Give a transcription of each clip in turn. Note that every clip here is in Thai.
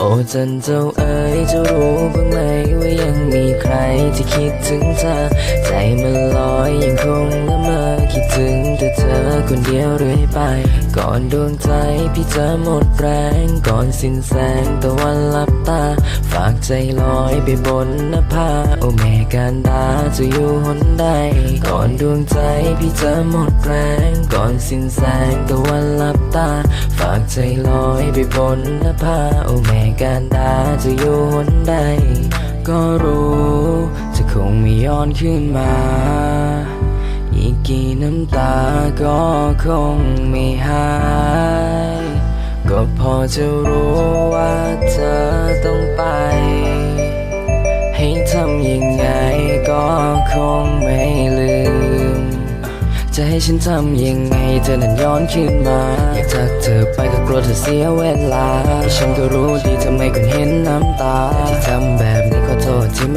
โอ้จันเจ้าเอ๋ยจะรู้บ้างไหมว่ายังมีใครที่คิดถึงเธอ ใจมันลอยยังคงละเมอ แต่เธอคนเดียวเรื่อยไป ก่อนดวงใจพี่จะหมดแรง ก่อนสิ้นแสงตะวันลับตา ฝากใจลอยไปบนนภาโอเมกันดาจะอยู่หนใด ก่อนดวงใจพี่จะหมดแรง ก่อนสิ้นแสงตะวันลับตา ฝากใจลอยไปบนนภาโอเมกันดาจะอยู่หนใด ก็รู้จะคงไม่ย้อนขึ้นมา อีกกี่น้ำตาก็คงไม่หาย ก็พอจะรู้ว่าเธอต้องไป ให้ทำยังไงก็คงไม่ลืม จะให้ฉันทำยังไงเธอนั้นย้อนขึ้นมา อยากทักเธอไปก็กลัวเธอเสียเวลาแต่ฉันก็รู้ดีทำไมคนเห็นน้ำตา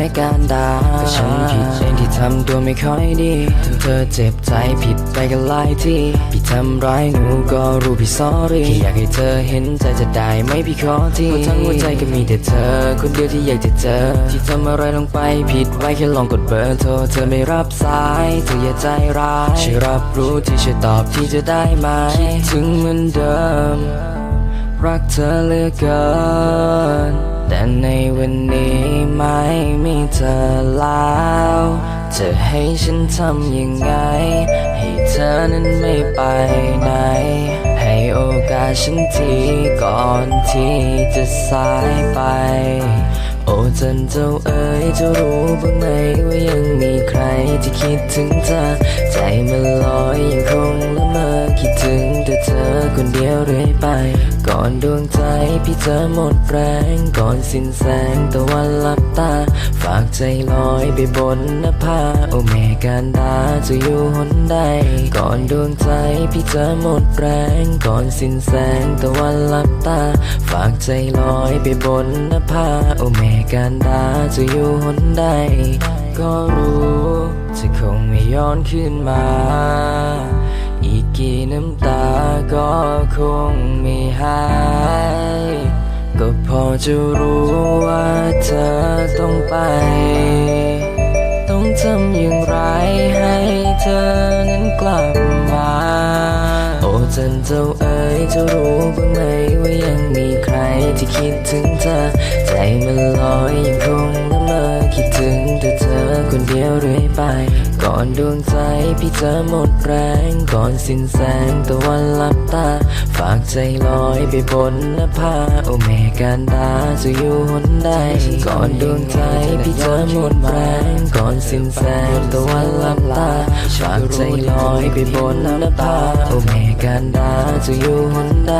ไม่การดาก็ฉันผิดเองที่ทำตัวไม่ค่อยดีทำเธอเจ็บใจผิดไปกันหลายที่พี่ทำร้ายหนูก็รู้พี่ sorry แค่อยากให้เธอเห็นใจจะได้ไหมพี่ขอทีเพราะทั้งหัวใจก็มีแต่เธอ คนเดียวที่อยากจะเจอ ที่ทำอะไรลงไปผิดไว้แค่ลองกดเบอร์โทรเธอไม่รับสายเธออย่าใจร้ายช่วยรับรู้ที่ช่วยตอบที่จะได้ไหมคิดถึงเหมือนเดิม รักเธอเหลือเกิน แต่ในวันนี้ไม่มีเธอแล้วจะให้ฉันทำยังไง ให้เธอนั้นไม่ไปไหน ให้โอกาสฉันทีก่อนที่จะสายไป โอ้จันเจ้าเอ๋ยจะรู้บ้างไหมว่ายังมีใครที่คิดถึงเธอ ใจมันลอยยังคงละเมอคิดถึงแต่เธอคนเดียวเรื่อยไปก่อนดวงใจพี่เจะหมดแรงก่อนสิ้นแสงตะวันลับตา ฝากใจลอยไปบนนภาโอเมกันดาจะอยู่หนใด ก่อนดวงใจพี่เจะหมดแรงก่อนสิ้นแสงตะวันลับตา ฝากใจลอยไปบนนภาโอเมกันดาจะอยู่หนใด ก็รู้จะคงไม่ย้อนขึ้นมา กี่น้ำตาก็คงไม่หาย ก็พอจะรู้ว่าเธอต้องไป ต้องทำอย่างไรให้เธอนั้นกลับมา โอ้จันเจ้าเอ๋ยจะรู้บ้างไหมว่ายังมีใครที่คิดถึงเธอ ใจมันลอยยังคงละเมอคิดถึงแต่เธอคนเดียวเรื่อยไป ก่อนดวงใจพี่จะหมดแรงก่อนสิ้นแสงตะวันลับตา ฝากใจลอยไปบนนภาโอเมกันดาจะอยู่หนใดก่อนดวงใจพี่จะหมดแรงก่อนสิ้นแสงตะวันลับตาฝากใจลอยไปบนนภาโอเมกันดาจะอยู่หนใด